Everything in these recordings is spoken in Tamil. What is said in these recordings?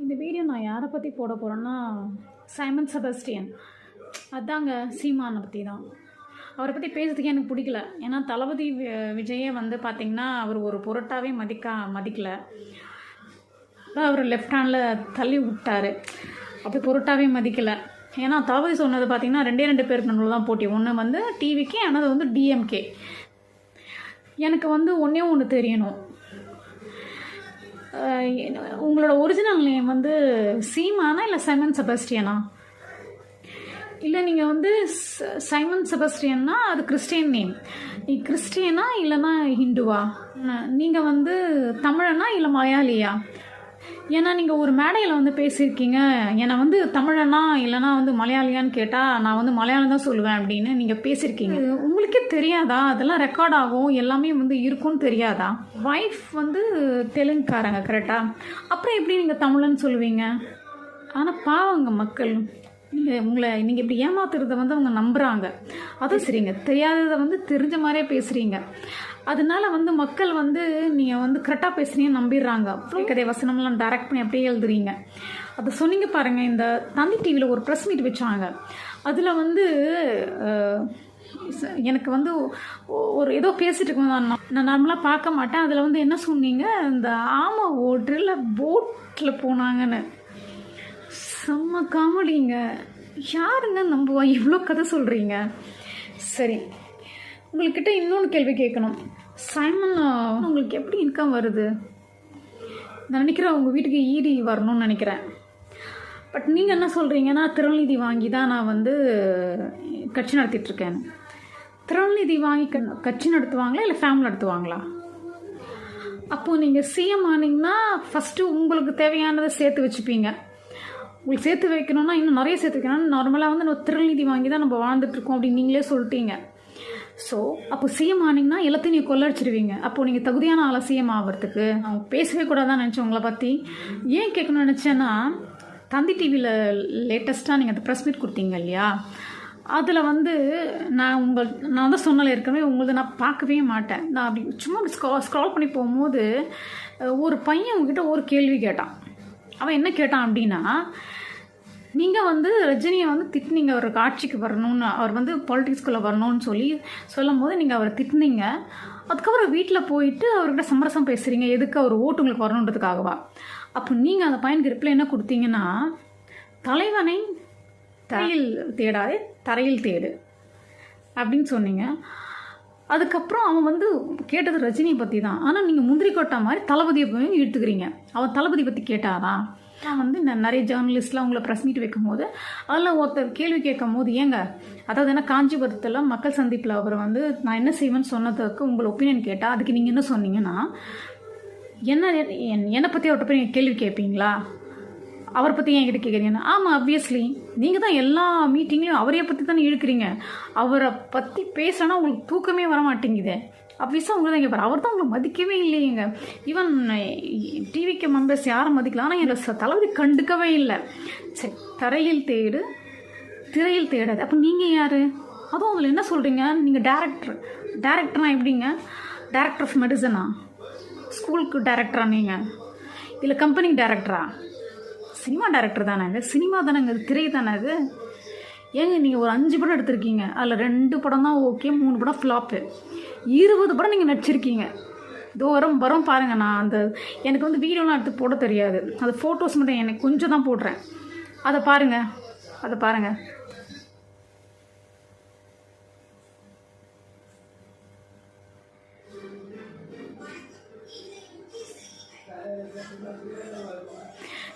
இந்த வீடியோ நான் யாரை பற்றி போட போகிறேன்னா சைமன் செபஸ்டியன் அதாங்க சீமானை பற்றி தான். அவரை பற்றி பேசுறதுக்கு எனக்கு பிடிக்கல. ஏன்னா தளபதி வி- விஜயே வந்து பார்த்திங்கன்னா அவர் ஒரு பொருட்டாவே மதிக்கா மதிக்கல. அவர் லெஃப்ட் ஹேண்டில் தள்ளி விட்டாரு. அப்படி பொருட்டாவே மதிக்கலை. ஏன்னா தளபதி சொன்னது பார்த்தீங்கன்னா ரெண்டே ரெண்டு பேருக்கு நடுவில் தான் போட்டி. ஒன்று வந்து டிவிக்கு ஆனது வந்து டிஎம்கே எனக்கு வந்து ஒன்றே ஒன்று தெரியணும். உங்களோட ஒரிஜினல் நேம் வந்து சீமானா இல்லை சைமன் செபஸ்டியனா? இல்லை நீங்கள் வந்து சைமன் செபஸ்டியன்னா அது கிறிஸ்டியன் நேம் நீ கிறிஸ்டியனா இல்லைன்னா ஹிந்துவா? நீங்கள் வந்து தமிழனா இல்லை மலையாளியா? ஏன்னா நீங்கள் ஒரு மேடையில் வந்து பேசியிருக்கீங்க. என்னை வந்து தமிழனா இல்லைனா வந்து மலையாளியான்னு கேட்டால் நான் வந்து மலையாளம் தான் சொல்லுவேன் அப்படின்னு நீங்கள் பேசியிருக்கீங்க. உங்களுக்கே தெரியாதா? அதெல்லாம் ரெக்கார்ட் ஆகும். எல்லாமே வந்து இருக்கும்னு தெரியாதா? ஒய்ஃப் வந்து தெலுங்குக்காரங்க கரெக்டாக அப்புறம் எப்படி நீங்கள் தமிழன்னு சொல்லுவீங்க? ஆனால் பாவங்க மக்கள். நீங்கள் உங்களை நீங்கள் இப்படி ஏமாத்துறத வந்து அவங்க நம்புகிறாங்க அதுவும் சரிங்க. தெரியாததை வந்து தெரிஞ்ச மாதிரியே பேசுகிறீங்க அதனால வந்து மக்கள் வந்து நீங்கள் வந்து கரெக்டாக பேசுகிறீங்க நம்பிடுறாங்க. கதை வசனம்லாம் டைரக்ட் பண்ணி அப்படியே எழுதுறீங்க. அதை சொன்னீங்க பாருங்கள் இந்த தந்தி டிவியில் ஒரு ப்ரெஸ் மீட் வச்சாங்க. அதில் வந்து எனக்கு வந்து ஒரு ஏதோ பேசிட்டு இருக்கோம். நான் நான் நார்மலாக பார்க்க மாட்டேன். அதில் வந்து என்ன சொன்னீங்க? இந்த ஆமை ஓட்டுல போட்டில் போனாங்கன்னு. செம்ம காமெடிங்க. யாருங்க நம்புவா? இவ்வளோ கதை சொல்கிறீங்க சரி உங்கள்கிட்ட இன்னொன்று கேள்வி கேட்கணும். சைமன் உங்களுக்கு எப்படி இன்கம் வருது? நான் நினைக்கிறேன் உங்கள் வீட்டுக்கு ஈடி வரணும்னு நினைக்கிறேன். பட் நீங்கள் என்ன சொல்கிறீங்கன்னா திருநிதி வாங்கி தான் நான் வந்து கட்சி நடத்திட்டுருக்கேன். திருநிதி வாங்கி கட்சி நடத்துவாங்களா இல்லை ஃபேமிலி நடத்துவாங்களா? அப்போது நீங்கள் சிஎம் ஆனீங்கன்னா ஃபஸ்ட்டு உங்களுக்கு தேவையானதை சேர்த்து வச்சுப்பீங்க. உங்களுக்கு சேர்த்து வைக்கணும்னா இன்னும் நிறைய சேர்த்து வைக்கணும் நார்மலாக வந்து நம்ம திருநிதி வாங்கி தான் நம்ம வாழ்ந்துட்டுருக்கோம் அப்படின்னு நீங்களே சொல்லிட்டீங்க. ஸோ அப்போ சிஎம் ஆனீங்கன்னா எல்லாத்தையும் நீங்கள் கொள்ளடிச்சிருவீங்க. அப்போ நீங்கள் தகுதியான ஆளை சிஎம் ஆகிறதுக்கு அவங்க பேசவே கூடாதான் நினச்சேன் உங்களை பற்றி ஏன் கேட்கணும்னு நினச்சேன்னா தந்தி டிவியில் லேட்டஸ்ட்டாக நீங்கள் அந்த ப்ரெஸ் மீட் கொடுத்தீங்க இல்லையா? அதில் வந்து நான் உங்கள் நான் தான் சொன்னல ஏற்கனவே உங்களது நான் பார்க்கவே மாட்டேன். நான் அப்படி சும்மா ஸ்க்ரா ஸ்க்ரால் பண்ணி போகும்போது ஒரு பையன் உங்ககிட்ட ஒரு கேள்வி கேட்டான். அவன் என்ன கேட்டான் அப்படின்னா நீங்கள் வந்து ரஜினியை வந்து திட்டினீங்க அவர் காட்சிக்கு வரணும்னு அவர் வந்து பாலிட்டிக்ஸ்குள்ளே வரணும்னு சொல்லி சொல்லும் போது நீங்கள் அவரை திட்டினீங்க. அதுக்கப்புறம் வீட்டில் போயிட்டு அவர்கிட்ட சமரசம் பேசுகிறீங்க எதுக்கு அவர் ஓட்டு உங்களுக்கு வரணுன்றதுக்காகவா? அப்போ நீங்கள் அந்த பையனுக்கு ரிப்ளை என்ன கொடுத்தீங்கன்னா தலைவனை தரையில் தேடாதே தரையில் தேடு அப்படின்னு சொன்னீங்க. அதுக்கப்புறம் அவன் வந்து கேட்டது ரஜினியை பற்றி தான் ஆனால் நீங்கள் முந்திரி கொட்டா மாதிரி தளபதியை போய் இழுத்துக்கிறீங்க. அவன் தளபதி பற்றி கேட்டாதான் நான் வந்து நான் நிறைய ஜேர்னலிஸ்ட்லாம் உங்களை ப்ரெஸ் மீட் வைக்கும்போது அதில் ஒருத்தர் கேள்வி கேட்கும் போது ஏங்க அதாவது என்ன காஞ்சிபுரத்தில் மக்கள் சந்திப்பில் அவர் வந்து நான் என்ன செய்வேன்னு சொன்னதுக்கு உங்களை ஒப்பீனியன் கேட்டால் அதுக்கு நீங்கள் என்ன சொன்னீங்கன்னா என்ன என்- என்னை பற்றி அவர்கிட்ட போய் நீங்கள் கேள்வி கேட்பீங்களா? அவரை பற்றி என்கிட்ட கேட்குறீங்க ஆமாம் அப்வியஸ்லி நீங்கள் தான் எல்லா மீட்டிங்லையும் அவரையே பற்றி தானே இழுக்கிறீங்க. அவரை பற்றி பேசுனா உங்களுக்கு தூக்கமே வர மாட்டேங்குது அப்வியஸாக உங்களை தான் கேட்பார் அவர் தான் உங்களை மதிக்கவே இல்லைங்க ஈவன் டிவிக்கு மெம்பர்ஸ் யாரும் மதிக்கலாம் ஆனால் எங்களை ச- தளபதி கண்டுக்கவே இல்லை. சரி தரையில் தேடு திரையில் தேடாது. அப்போ நீங்கள் யார்? அதுவும் அதில் என்ன சொல்கிறீங்க நீங்கள் டேரக்டர் டேரக்டர்னா எப்படிங்க? டேரக்டர் ஆஃப் மெடிசனா ஸ்கூலுக்கு டேரக்டரா நீங்கள் இல்லை கம்பெனிக்கு டேரக்டரா சினிமா டேரக்டர் தானே சினிமா தானேங்க இது? திரை தானே அது ஏங்க நீங்கள் ஒரு அஞ்சு படம் எடுத்திருக்கீங்க. அதில் ரெண்டு படம் தான் ஓகே மூணு படம் ஃப்ளாப்பு இருபது படம் நீங்கள் நடிச்சிருக்கீங்க. இதோ வரும் வரும் பாருங்கள் நான் அந்த எனக்கு வந்து வீடியோலாம் எடுத்து போட தெரியாது. அது ஃபோட்டோஸ் மட்டும் எனக்கு கொஞ்சம் தான் போடுறேன். அதை பாருங்கள் அதை பாருங்கள்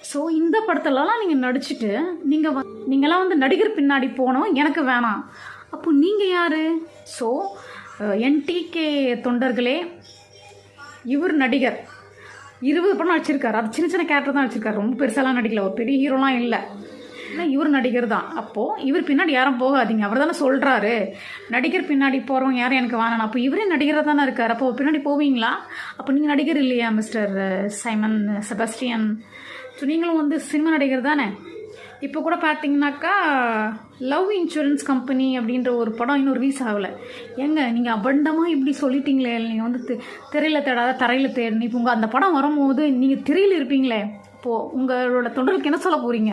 ஸோ படத்துலலாம் நீங்கள் நடிச்சுட்டு நீங்கள் வ நீங்களாம் வந்து நடிகர் பின்னாடி போனோம் எனக்கு வேணாம். அப்போ நீங்கள் யார்? ஸோ என்டிகே தொண்டர்களே இவர் நடிகர். இருபது படம் நடிச்சிருக்காரு. அது சின்ன சின்ன கேரக்டர் தான் நடிச்சிருக்காரு. ரொம்ப பெருசாலாம் நடிக்கல. ஒரு பெரிய ஹீரோலாம் இல்லை. ஏன்னா இவர் நடிகர் தான் அப்போது இவர் பின்னாடி யாரும் போகாதீங்க. அவர் தானே சொல்கிறாரு நடிகர் பின்னாடி போகிறவங்க யாரும் எனக்கு வேணாம். அப்போ இவரே நடிகராக தானே இருக்கார். அப்போ பின்னாடி போவீங்களா? அப்போ நீங்கள் நடிகர் இல்லையா மிஸ்டர் சைமன் செபஸ்டியன்? ஸோ நீங்களும் வந்து சினிமா நடிகர் தானே இப்போ கூட பார்த்தீங்கன்னாக்கா லவ் இன்சூரன்ஸ் கம்பெனி அப்படின்ற ஒரு படம் இன்னும் ரிலீஸ் ஆகலை. ஏங்க நீங்கள் அபண்டமாக இப்படி சொல்லிட்டீங்களே? நீங்கள் வந்து திரையில் திரையில தேடாத தரையில் தேடணும் இப்போ உங்கள் அந்த படம் வரும்போது நீங்கள் திரையில் இருப்பீங்களே? இப்போது உங்களோட தொண்டர்களுக்கு என்ன சொல்ல போகிறீங்க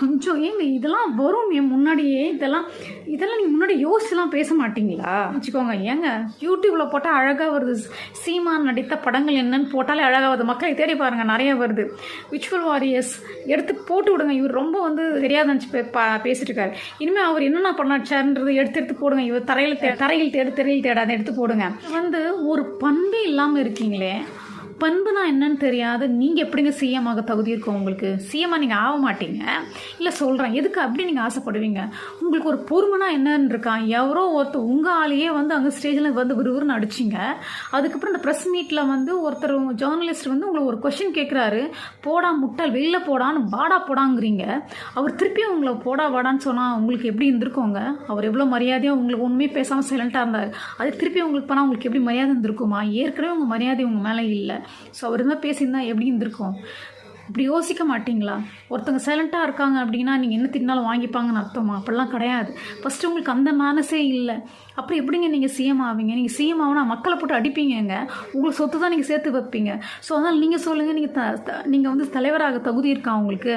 கொஞ்சம் ஏங்க இதெல்லாம் வரும். என் முன்னாடியே இதெல்லாம் இதெல்லாம் நீங்கள் முன்னாடி யோசிச்சுலாம் பேச மாட்டீங்களா? வச்சுக்கோங்க ஏங்க யூடியூப்பில் போட்டால் அழகாக வருது. சீமான் நடித்த படங்கள் என்னன்னு போட்டாலே அழகாக வருது. மக்களை தேடி பாருங்கள் நிறைய வருது. விச்சுவல் வாரியர்ஸ் எடுத்து போட்டு விடுங்க. இவர் ரொம்ப வந்து தெரியாத நினச்சி பே பா பேசிட்டு இருக்காரு இனிமேல் அவர் என்னென்ன பண்ணாச்சார்ன்றது எடுத்து எடுத்து போடுங்க. இவர் தரையில் தே தரையில் தேடு தெரையில் தேடாத எடுத்து போடுங்க. வந்து ஒரு பண்பே இல்லாமல் இருக்கீங்களே. பண்புனா என்னன்னு தெரியாத நீங்கள் எப்படிங்க சிஎம் ஆக தகுதி இருக்கும் உங்களுக்கு? சிஎம்மாக நீங்கள் ஆக மாட்டீங்க. இல்லை சொல்கிறேன் எதுக்கு அப்படி நீங்கள் ஆசைப்படுவீங்க? உங்களுக்கு ஒரு பொறுமைனா என்னன்னு இருக்கான் எவரோ ஒருத்தர் உங்கள் ஆளையே வந்து அங்கே ஸ்டேஜில் வந்து விறுவிறுன்னு அடிச்சிங்க. அதுக்கப்புறம் இந்த ப்ரெஸ் மீட்டில் வந்து ஒருத்தர் ஜேர்னலிஸ்ட் வந்து உங்களை ஒரு கொஷின் கேட்குறாரு போடா முட்டால் வெளில போடான்னு வாடா போடாங்கிறீங்க. அவர் திருப்பியும் உங்களை போடா வாடான்னு சொன்னால் உங்களுக்கு எப்படி இருந்திருக்கோங்க? அவர் எவ்வளோ மரியாதையாக உங்களுக்கு ஒன்றுமே பேசாமல் சைலண்ட்டாக இருந்தார். அது திருப்பி உங்களுக்கு பண்ணால் உங்களுக்கு எப்படி மரியாதை இருந்திருக்குமா? ஏற்கனவே உங்கள் மரியாதை உங்கள் மேலே இல்லை. ஸோ அவர் இருந்தால் பேசியிருந்தா எப்படி இருந்திருக்கும்? இப்படி யோசிக்க மாட்டிங்களா? ஒருத்தவங்க சைலண்ட்டாக இருக்காங்க அப்படின்னா நீங்கள் என்ன தின்னாலும் வாங்கிப்பாங்கன்னு அர்த்தமா? அப்படிலாம் கிடையாது. ஃபஸ்ட்டு உங்களுக்கு அந்த மேனஸே இல்லை. அப்புறம் எப்படிங்க நீங்கள் சிஎம் ஆவீங்க? நீங்கள் சிஎம் ஆகுனா மக்களை போட்டு அடிப்பீங்கங்க. உங்களுக்கு சொத்து தான் நீங்கள் சேர்த்து வைப்பீங்க. ஸோ அதனால் நீங்கள் சொல்லுங்கள் நீங்கள் த நீங்கள் வந்து தலைவராக தகுதி இருக்கா உங்களுக்கு?